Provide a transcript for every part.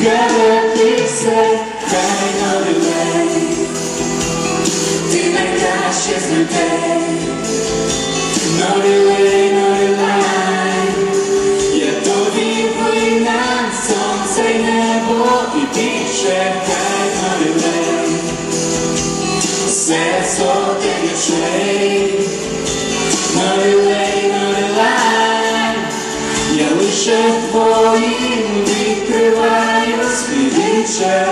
з'явитися, хай новий ти найкраще з людей. Новий лай, я тобі винен сонце небо і більше хай лей. Серед сотень очей, новий вічай,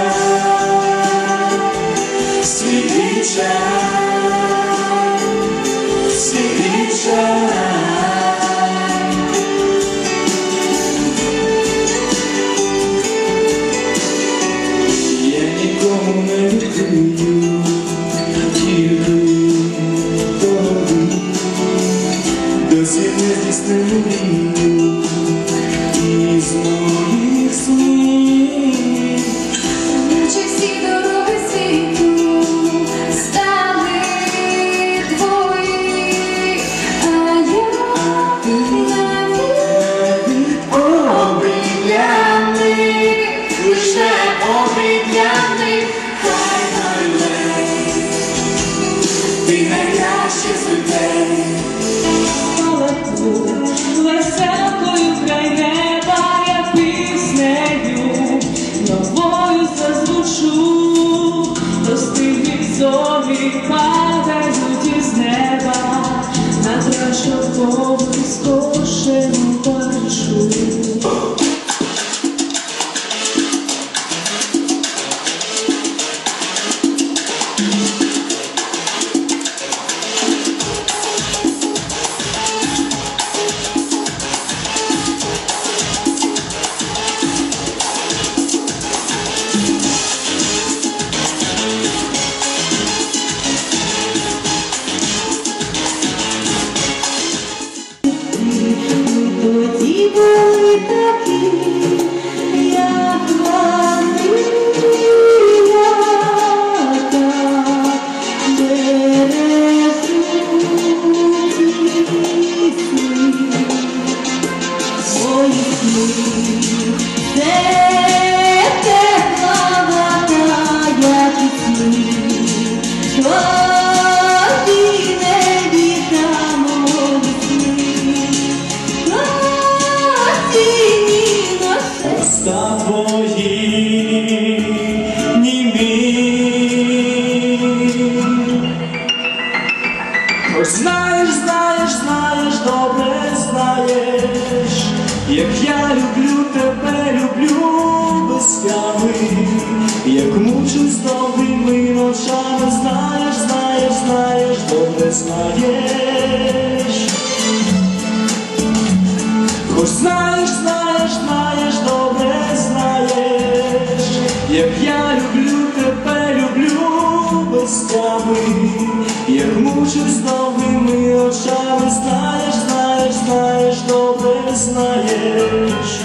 свій вічай. Я нікому не відкрию, тільки тобі, досі не здійснив мрію із моїх обрідляний, хай налей, ти найкраще з людей. Веселкою край неба я піснею новою зазвучу, достиглі зорі падають із неба, на трашовому Хоч знаєш, знаєш, знаєш, добре знаєш, як я люблю тебе, люблю без тями, як мучусь довгими ночами, знаєш, знаєш, знаєш, добре знаєш. Хоч знаєш, знаєш, знаєш,